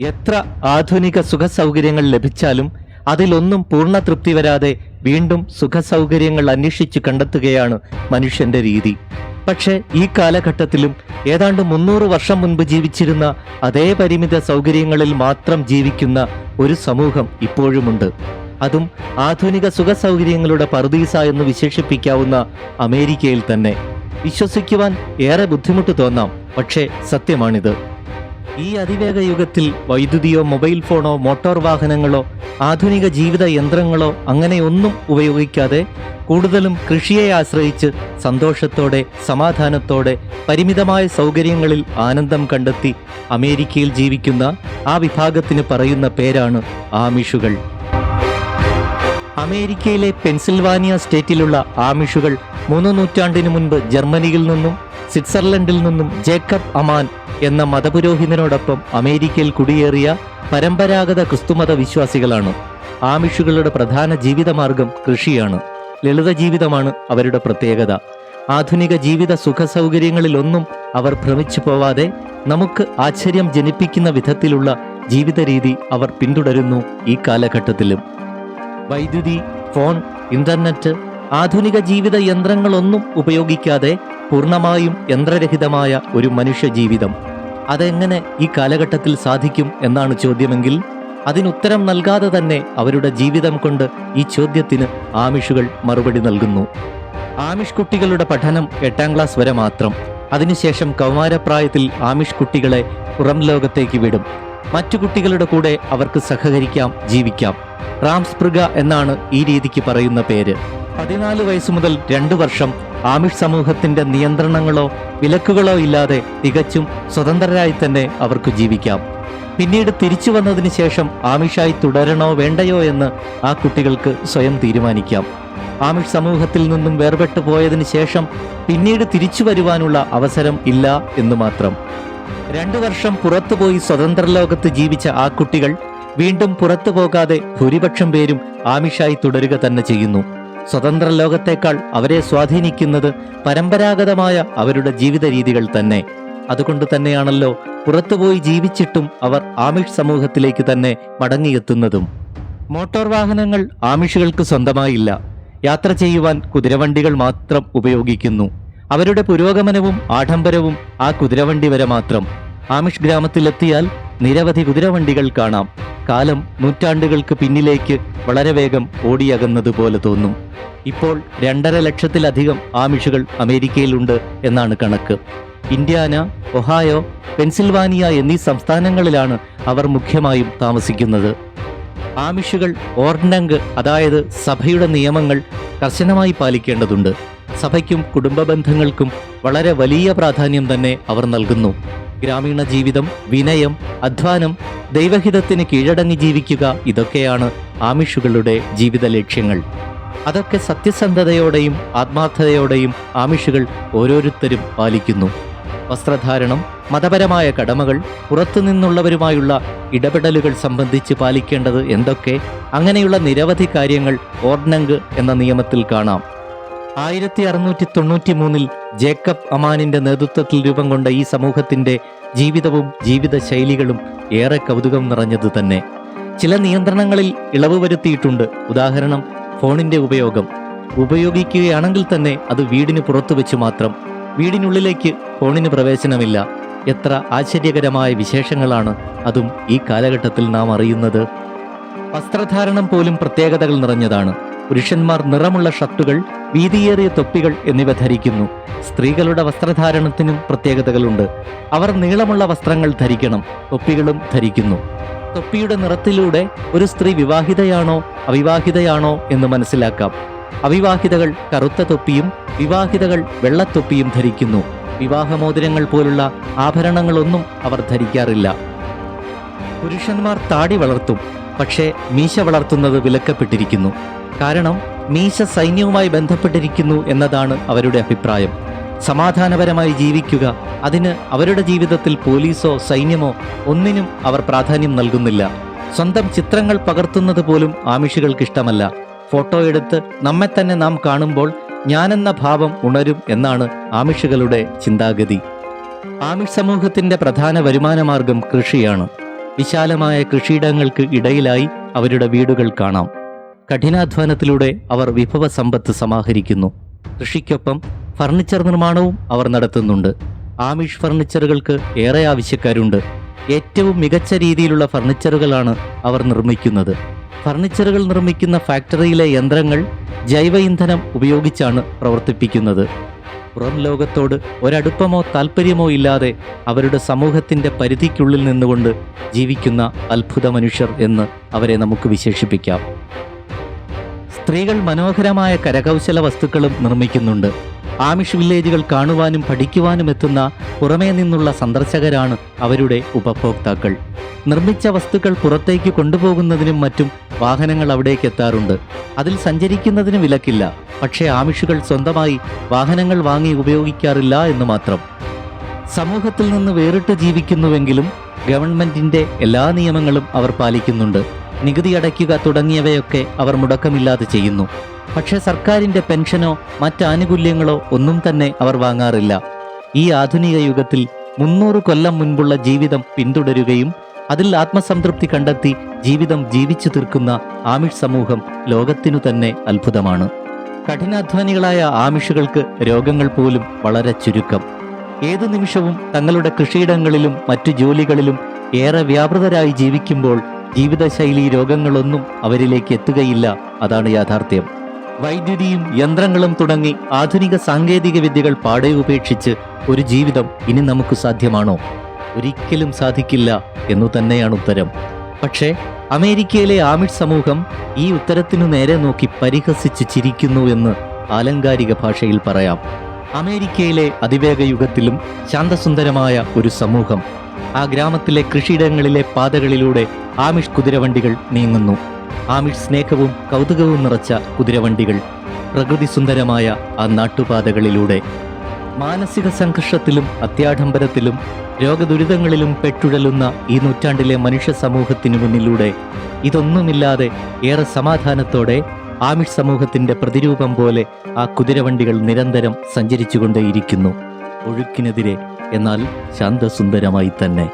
എത്ര ആധുനിക സുഖസൗകര്യങ്ങൾ ലഭിച്ചാലും അതിലൊന്നും പൂർണ തൃപ്തി വരാതെ വീണ്ടും സുഖസൗകര്യങ്ങൾ അന്വേഷിച്ച് കണ്ടെത്തുകയാണ് മനുഷ്യന്റെ രീതി. പക്ഷേ ഈ കാലഘട്ടത്തിലും ഏതാണ്ട് മുന്നൂറ് വർഷം മുൻപ് ജീവിച്ചിരുന്ന അതേ പരിമിത സൗകര്യങ്ങളിൽ മാത്രം ജീവിക്കുന്ന ഒരു സമൂഹം ഇപ്പോഴുമുണ്ട്. അതും ആധുനിക സുഖസൗകര്യങ്ങളുടെ പറുദീസ എന്ന് വിശേഷിപ്പിക്കാവുന്ന അമേരിക്കയിൽ തന്നെ. വിശ്വസിക്കുവാൻ ഏറെ ബുദ്ധിമുട്ട് തോന്നാം പക്ഷേ സത്യമാണിത്. ഈ അതിവേഗ യുഗത്തിൽ വൈദ്യുതിയോ മൊബൈൽ ഫോണോ മോട്ടോർ വാഹനങ്ങളോ ആധുനിക ജീവിത യന്ത്രങ്ങളോ അങ്ങനെയൊന്നും ഉപയോഗിക്കാതെ കൂടുതലും കൃഷിയെ ആശ്രയിച്ച് സന്തോഷത്തോടെ സമാധാനത്തോടെ പരിമിതമായ സൗകര്യങ്ങളിൽ ആനന്ദം കണ്ടെത്തി അമേരിക്കയിൽ ജീവിക്കുന്ന ആ വിഭാഗത്തിന് പറയുന്ന പേരാണ് ആമിഷുകൾ. അമേരിക്കയിലെ പെൻസിൽവാനിയ സ്റ്റേറ്റിലുള്ള ആമിഷുകൾ മൂന്ന് നൂറ്റാണ്ടിനു മുൻപ് ജർമ്മനിയിൽ നിന്നും സ്വിറ്റ്സർലൻഡിൽ നിന്നും ജേക്കബ് അമാൻ എന്ന മതപുരോഹിതനോടൊപ്പം അമേരിക്കയിൽ കുടിയേറിയ പരമ്പരാഗത ക്രിസ്തുമത വിശ്വാസികളാണ്. ആമിഷുകളുടെ പ്രധാന ജീവിതമാർഗം കൃഷിയാണ്. ലളിത ജീവിതമാണ് അവരുടെ പ്രത്യേകത. ആധുനിക ജീവിത സുഖ സൗകര്യങ്ങളിലൊന്നും അവർ ഭ്രമിച്ചു പോവാതെ നമുക്ക് ആശ്ചര്യം ജനിപ്പിക്കുന്ന വിധത്തിലുള്ള ജീവിത രീതി അവർ പിന്തുടരുന്നു ഈ കാലഘട്ടത്തിലും. വൈദ്യുതി ഫോൺ ഇന്റർനെറ്റ് ആധുനിക ജീവിത യന്ത്രങ്ങളൊന്നും ഉപയോഗിക്കാതെ പൂർണമായും യന്ത്രരഹിതമായ ഒരു മനുഷ്യ ജീവിതം. അതെങ്ങനെ ഈ കാലഘട്ടത്തിൽ സാധിക്കും എന്നാണ് ചോദ്യമെങ്കിൽ അതിനുത്തരം നൽകാതെ തന്നെ അവരുടെ ജീവിതം കൊണ്ട് ഈ ചോദ്യത്തിന് ആമിഷുകൾ മറുപടി നൽകുന്നു. ആമിഷ് കുട്ടികളുടെ പഠനം എട്ടാം ക്ലാസ് വരെ മാത്രം. അതിനുശേഷം കൗമാരപ്രായത്തിൽ ആമിഷ് കുട്ടികളെ പുറം ലോകത്തേക്ക് വിടും. മറ്റു കുട്ടികളുടെ കൂടെ അവർക്ക് സഹകരിക്കാം ജീവിക്കാം. റാംസ്പൃഗ എന്നാണ് ഈ രീതിക്ക് പറയുന്ന പേര്. പതിനാല് വയസ്സ് മുതൽ രണ്ടു വർഷം ആമിഷ് സമൂഹത്തിന്റെ നിയന്ത്രണങ്ങളോ വിലക്കുകളോ ഇല്ലാതെ തികച്ചും സ്വതന്ത്രരായി തന്നെ അവർക്ക് ജീവിക്കാം. പിന്നീട് തിരിച്ചു വന്നതിന് ശേഷം ആമിഷായി തുടരണോ വേണ്ടയോ എന്ന് ആ കുട്ടികൾക്ക് സ്വയം തീരുമാനിക്കാം. ആമിഷ് സമൂഹത്തിൽ നിന്നും വേർപെട്ടു പോയതിനു ശേഷം പിന്നീട് തിരിച്ചു വരുവാനുള്ള അവസരം ഇല്ല എന്ന് മാത്രം. രണ്ടു വർഷം പുറത്തുപോയി സ്വതന്ത്ര ലോകത്ത് ജീവിച്ച ആ കുട്ടികൾ വീണ്ടും പുറത്തു പോകാതെ ഭൂരിപക്ഷം പേരും ആമിഷായി തുടരുക തന്നെ ചെയ്യുന്നു. സ്വതന്ത്ര ലോകത്തേക്കാൾ അവരെ സ്വാധീനിക്കുന്നത് പരമ്പരാഗതമായ അവരുടെ ജീവിത രീതികൾ തന്നെ. അതുകൊണ്ട് തന്നെയാണല്ലോ പുറത്തുപോയി ജീവിച്ചിട്ടും അവർ ആമിഷ് സമൂഹത്തിലേക്ക് തന്നെ മടങ്ങിയെത്തുന്നതും. മോട്ടോർ വാഹനങ്ങൾ ആമിഷുകൾക്ക് സ്വന്തമായില്ല. യാത്ര ചെയ്യുവാൻ കുതിരവണ്ടികൾ മാത്രം ഉപയോഗിക്കുന്നു. അവരുടെ പുരോഗമനവും ആഡംബരവും ആ കുതിരവണ്ടി വരെ മാത്രം. ആമിഷ് ഗ്രാമത്തിലെത്തിയാൽ നിരവധി കുതിരവണ്ടികൾ കാണാം. കാലം നൂറ്റാണ്ടുകൾക്ക് പിന്നിലേക്ക് വളരെ വേഗം ഓടിയകുന്നതുപോലെ തോന്നും. ഇപ്പോൾ രണ്ടര ലക്ഷത്തിലധികം ആമിഷുകൾ അമേരിക്കയിലുണ്ട് എന്നാണ് കണക്ക്. ഇന്ത്യാന ഒഹായോ പെൻസിൽവാനിയ എന്നീ സംസ്ഥാനങ്ങളിലാണ് അവർ മുഖ്യമായും താമസിക്കുന്നത്. ആമിഷുകൾ ഓർഡനങ്ക് അതായത് സഭയുടെ നിയമങ്ങൾ കർശനമായി പാലിക്കേണ്ടതുണ്ട്. സഭയ്ക്കും കുടുംബ ബന്ധങ്ങൾക്കും വളരെ വലിയ പ്രാധാന്യം തന്നെ അവർ നൽകുന്നു. ഗ്രാമീണ ജീവിതം വിനയം അധ്വാനം ദൈവഹിതത്തിന് കീഴടങ്ങി ജീവിക്കുക ഇതൊക്കെയാണ് ആമിഷുകളുടെ ജീവിത ലക്ഷ്യങ്ങൾ. അതൊക്കെ സത്യസന്ധതയോടെയും ആത്മാർത്ഥതയോടെയും ആമിഷുകൾ ഓരോരുത്തരും പാലിക്കുന്നു. വസ്ത്രധാരണം മതപരമായ കടമകൾ പുറത്തുനിന്നുള്ളവരുമായുള്ള ഇടപെടലുകൾ സംബന്ധിച്ച് പാലിക്കേണ്ടത് എന്തൊക്കെ? അങ്ങനെയുള്ള നിരവധി കാര്യങ്ങൾ ഓർഡനങ്ക് എന്ന നിയമത്തിൽ കാണാം. ആയിരത്തി അറുന്നൂറ്റി തൊണ്ണൂറ്റി മൂന്നിൽ ജേക്കബ് അമാനിന്റെ നേതൃത്വത്തിൽ രൂപം കൊണ്ട ഈ സമൂഹത്തിന്റെ ജീവിതവും ജീവിത ശൈലികളും ഏറെ കൗതുകം നിറഞ്ഞത് തന്നെ. ചില നിയന്ത്രണങ്ങളിൽ ഇളവ് വരുത്തിയിട്ടുണ്ട്. ഉദാഹരണം ഫോണിന്റെ ഉപയോഗം. ഉപയോഗിക്കുകയാണെങ്കിൽ തന്നെ അത് വീടിന് പുറത്തു വെച്ച് മാത്രം. വീടിനുള്ളിലേക്ക് ഫോണിന് പ്രവേശനമില്ല. എത്ര ആശ്ചര്യകരമായ വിശേഷങ്ങളാണ് അതും ഈ കാലഘട്ടത്തിൽ നാം അറിയുന്നത്. വസ്ത്രധാരണം പോലും പ്രത്യേകതകൾ നിറഞ്ഞതാണ്. പുരുഷന്മാർ നിറമുള്ള ഷർട്ടുകൾ വീതിയേറിയ തൊപ്പികൾ എന്നിവ ധരിക്കുന്നു. സ്ത്രീകളുടെ വസ്ത്രധാരണത്തിനും പ്രത്യേകതകളുണ്ട്. അവർ നീളമുള്ള വസ്ത്രങ്ങൾ ധരിക്കണം തൊപ്പികളും ധരിക്കുന്നു. തൊപ്പിയുടെ നിറത്തിലൂടെ ഒരു സ്ത്രീ വിവാഹിതയാണോ അവിവാഹിതയാണോ എന്ന് മനസ്സിലാക്കാം. അവിവാഹിതകൾ കറുത്ത തൊപ്പിയും വിവാഹിതകൾ വെള്ളത്തൊപ്പിയും ധരിക്കുന്നു. വിവാഹമോതിരങ്ങൾ പോലുള്ള ആഭരണങ്ങളൊന്നും അവർ ധരിക്കാറില്ല. പുരുഷന്മാർ താടി വളർത്തും പക്ഷേ മീശ വളർത്തുന്നത് വിലക്കപ്പെട്ടിരിക്കുന്നു. കാരണം മീശ സൈന്യവുമായി ബന്ധപ്പെട്ടിരിക്കുന്നു എന്നതാണ് അവരുടെ അഭിപ്രായം. സമാധാനപരമായി ജീവിക്കുക അതിന് അവരുടെ ജീവിതത്തിൽ പോലീസോ സൈന്യമോ ഒന്നിനും അവർ പ്രാധാന്യം നൽകുന്നില്ല. സ്വന്തം ചിത്രങ്ങൾ പകർത്തുന്നത് പോലും ആമിഷികൾക്കിഷ്ടമല്ല. ഫോട്ടോ എടുത്ത് നമ്മെ തന്നെ നാം കാണുമ്പോൾ ഞാനെന്ന ഭാവം ഉണരും എന്നാണ് ആമിഷികളുടെ ചിന്താഗതി. ആമിഷ് സമൂഹത്തിന്റെ പ്രധാന വരുമാനമാർഗം കൃഷിയാണ്. വിശാലമായ കൃഷിയിടങ്ങൾക്ക് ഇടയിലായി അവരുടെ വീടുകൾ കാണാം. കഠിനാധ്വാനത്തിലൂടെ അവർ വിഭവ സമ്പത്ത് സമാഹരിക്കുന്നു. കൃഷിക്കൊപ്പം ഫർണിച്ചർ നിർമ്മാണവും അവർ നടത്തുന്നുണ്ട്. ആമിഷ് ഫർണിച്ചറുകൾക്ക് ഏറെ ആവശ്യക്കാരുണ്ട്. ഏറ്റവും മികച്ച രീതിയിലുള്ള ഫർണിച്ചറുകളാണ് അവർ നിർമ്മിക്കുന്നത്. ഫർണിച്ചറുകൾ നിർമ്മിക്കുന്ന ഫാക്ടറിയിലെ യന്ത്രങ്ങൾ ജൈവ ഇന്ധനം ഉപയോഗിച്ചാണ് പ്രവർത്തിപ്പിക്കുന്നത്. പുറം ലോകത്തോട് ഒരടുപ്പമോ താല്പര്യമോ ഇല്ലാതെ അവരുടെ സമൂഹത്തിന്റെ പരിധിക്കുള്ളിൽ നിന്നുകൊണ്ട് ജീവിക്കുന്ന അത്ഭുത മനുഷ്യർ എന്ന് അവരെ നമുക്ക് വിശേഷിപ്പിക്കാം. സ്ത്രീകൾ മനോഹരമായ കരകൗശല വസ്തുക്കളും നിർമ്മിക്കുന്നുണ്ട്. ആമിഷ് വില്ലേജുകൾ കാണുവാനും പഠിക്കുവാനും എത്തുന്ന പുറമേ നിന്നുള്ള സന്ദർശകരാണ് അവരുടെ ഉപഭോക്താക്കൾ. നിർമ്മിച്ച വസ്തുക്കൾ പുറത്തേക്ക് കൊണ്ടുപോകുന്നതിനും മറ്റും വാഹനങ്ങൾ അവിടേക്ക് എത്താറുണ്ട്. അതിൽ സഞ്ചരിക്കുന്നതിന് വിലക്കില്ല. പക്ഷേ ആമിഷുകൾ സ്വന്തമായി വാഹനങ്ങൾ വാങ്ങി ഉപയോഗിക്കാറില്ല എന്ന് മാത്രം. സമൂഹത്തിൽ നിന്ന് വേറിട്ട് ജീവിക്കുന്നുവെങ്കിലും ഗവൺമെന്റിന്റെ എല്ലാ നിയമങ്ങളും അവർ പാലിക്കുന്നുണ്ട്. നികുതി അടയ്ക്കുക തുടങ്ങിയവയൊക്കെ അവർ മുടക്കമില്ലാതെ ചെയ്യുന്നു. പക്ഷേ സർക്കാരിന്റെ പെൻഷനോ മറ്റ് ആനുകൂല്യങ്ങളോ ഒന്നും തന്നെ അവർ വാങ്ങാറില്ല. ഈ ആധുനിക യുഗത്തിൽ മുന്നൂറ് കൊല്ലം മുൻപുള്ള ജീവിതം പിന്തുടരുകയും അതിൽ ആത്മസംതൃപ്തി കണ്ടെത്തി ജീവിതം ജീവിച്ചു തീർക്കുന്ന ആമിഷ് സമൂഹം ലോകത്തിനു തന്നെ അത്ഭുതമാണ്. കഠിനാധ്വാനികളായ ആമിഷുകൾക്ക് രോഗങ്ങൾ പോലും വളരെ ചുരുക്കം. ഏതു നിമിഷവും തങ്ങളുടെ കൃഷിയിടങ്ങളിലും മറ്റു ജോലികളിലും ഏറെ വ്യാപൃതരായി ജീവിക്കുമ്പോൾ ജീവിതശൈലി രോഗങ്ങളൊന്നും അവരിലേക്ക് എത്തുകയില്ല. അതാണ് യാഥാർത്ഥ്യം. വൈദ്യുതിയും യന്ത്രങ്ങളും തുടങ്ങി ആധുനിക സാങ്കേതിക വിദ്യകൾ പാടെ ഉപേക്ഷിച്ച് ഒരു ജീവിതം ഇനി നമുക്ക് സാധ്യമാണോ? ഒരിക്കലും സാധിക്കില്ല എന്നു തന്നെയാണ് ഉത്തരം. പക്ഷേ അമേരിക്കയിലെ ആമിഷ് സമൂഹം ഈ ഉത്തരത്തിനു നേരെ നോക്കി പരിഹസിച്ച് ചിരിക്കുന്നു എന്ന് ആലങ്കാരിക ഭാഷയിൽ പറയാം. അമേരിക്കയിലെ അതിവേഗ യുഗത്തിലും ശാന്തസുന്ദരമായ ഒരു സമൂഹം ആ ഗ്രാമത്തിലെ കൃഷിയിടങ്ങളിലെ പാതകളിലൂടെ ആമിഷ് കുതിരവണ്ടികൾ നീങ്ങുന്നു. ആമിഷ് സ്നേഹവും കൗതുകവും നിറച്ച കുതിരവണ്ടികൾ പ്രകൃതി സുന്ദരമായ ആ നാട്ടുപാതകളിലൂടെ. മാനസിക സംഘർഷത്തിലും അത്യാഢംബരത്തിലും രോഗദുരിതങ്ങളിലും പെട്ടുഴലുന്ന ഈ നൂറ്റാണ്ടിലെ മനുഷ്യ സമൂഹത്തിനു മുന്നിലൂടെ ഇതൊന്നുമില്ലാതെ ഏറെ സമാധാനത്തോടെ ആമിഷ് സമൂഹത്തിന്റെ പ്രതിരൂപം പോലെ ആ കുതിരവണ്ടികൾ നിരന്തരം സഞ്ചരിച്ചുകൊണ്ടേയിരിക്കുന്നു. ഒഴുക്കിനെതിരെ എന്നാൽ ശാന്തസുന്ദരമായി തന്നെ.